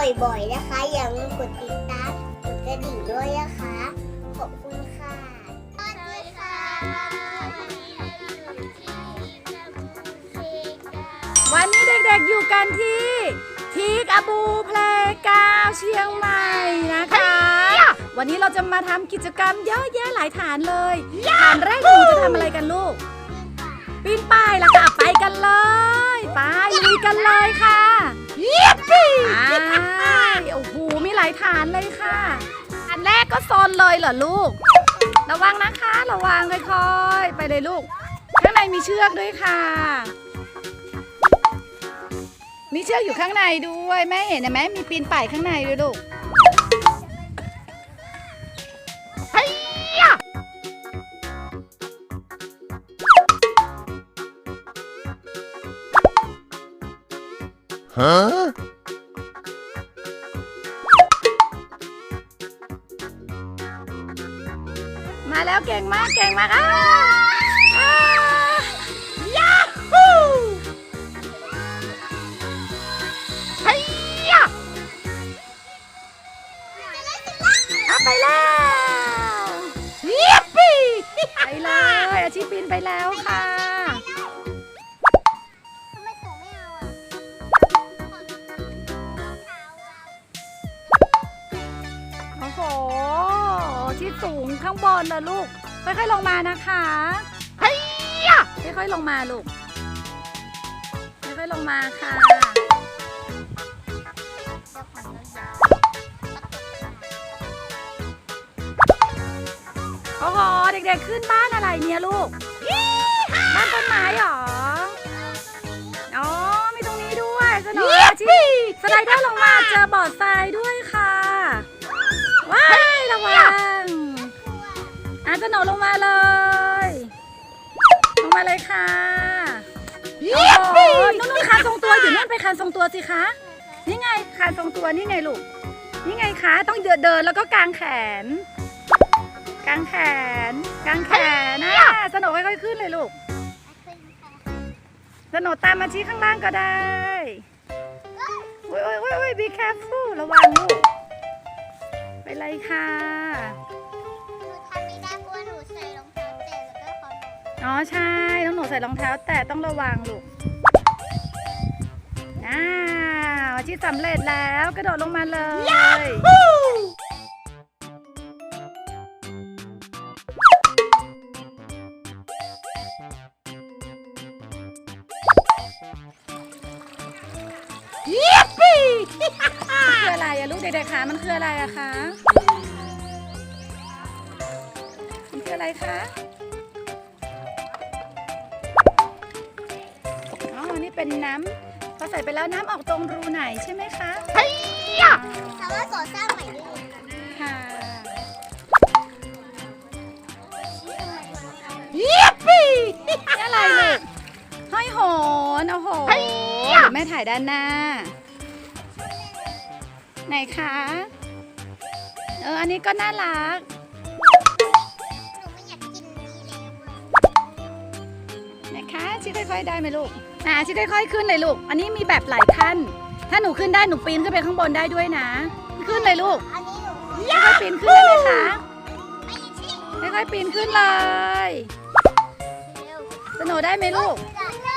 ากดูอาชิบ่อยๆนะคะ อย่าลืมกดติดตามกดกระดิ่งด้วยนะคะ ขอบคุณค่ะสวัสดีค่ะวันนี้เด็กๆอยู่กันที่ทีกอบูเพลกาวเชียงใหม่นะคะ วันนี้เราจะมาทำกิจกรรมเยอะแยะหลายฐานเลยฐานแรกหนูจะทำอะไรกันลูกปีนป้ายแล้วค่ะไปกันเลย ไปลุยกันเลยค่ะายฐานเลยค่ะฐานแรกก็โซนเลยเหรอลูก ระวังนะคะ ระวังค่อยๆไปเลยลูก ข้างในมีเชือกด้วยค่ะ มีเชือกอยู่ข้างในด้วยแม่เห็นไหมมีปีนป่ายข้างในด้วยลูกเฮ้ยยะ มาแล้วเก่งมากเก่งมากอะยาฮูเฮ้ยยะเอาไปแล้วยิปปี้ไปเลยอาชีพปีนไปแล้วค่ะ สูงข้างบนนะลูก ค่อยๆลงมานะคะเฮ้ยยะค่อยๆลงมาลูก ค่อยๆลงมาค่ะ โอ้โห เด็กๆขึ้นบ้านอะไรเนี่ยลูก บ้านต้นไม้เหรอ อ๋อ มีตรงนี้ด้วยสนออาชีพสไลเดอร์ลงมาเจอบ่อทรายด้วย อาสโนลงมาเลย ลงมาเลยค่ะโอ้โหนู่นๆคานทรงตัวอยู่นู่นไปคานทรงตัวสิคะนี่ไงคานทรงตัวนี่ไงลูกนี่ไงคะต้องเดินเดินแล้วก็กางแขน กางแขน กางแขนนะสโนค่อยๆขึ้นเลยลูกสโนตามมาชี้ข้างล่างก็ได้โอ้ยโอ้ยโอ้ยโอ้ย be careful ระวังลูกไปเลยค่ะ อหนูอ๋อใช่ต้องหนูใส่รองเท้า แต่ต้องระวังลูกอ้าวอาชีพสำเร็จแล้วกระโดดลงมาเลยยิปปี้มันคืออะไรอะลูกเด็กๆคะมันคืออะไรอะคะมันคืออะไรคะ เป็นน้ำพอใส่ไปแล้วน้ำออกตรงรูไหนใช่ไหมคะเฮ้ยสามารถก่อสร้างใหม่ได้เลยค่ะยิปปี้นี่อะไรลูกห้อยโหนโอ้โหเดี๋ยวแม่ถ่ายด้านหน้า ไหนคะ เออ อันนี้ก็น่ารัก คะชิค่อยๆได้ไหมลูกอ่าชิค่อยๆขึ้นเลยลูก อันนี้มีแบบหลายขั้น ถ้าหนูขึ้นได้หนูปีนขึ้นไปข้างบนได้ด้วยนะ ขึ้นเลยลูกอันนี้หนูค่อยๆปีนขึ้นได้ไหมคะไม่ค่อยๆปีนขึ้นเลยสโนุได้ไหมลูกได้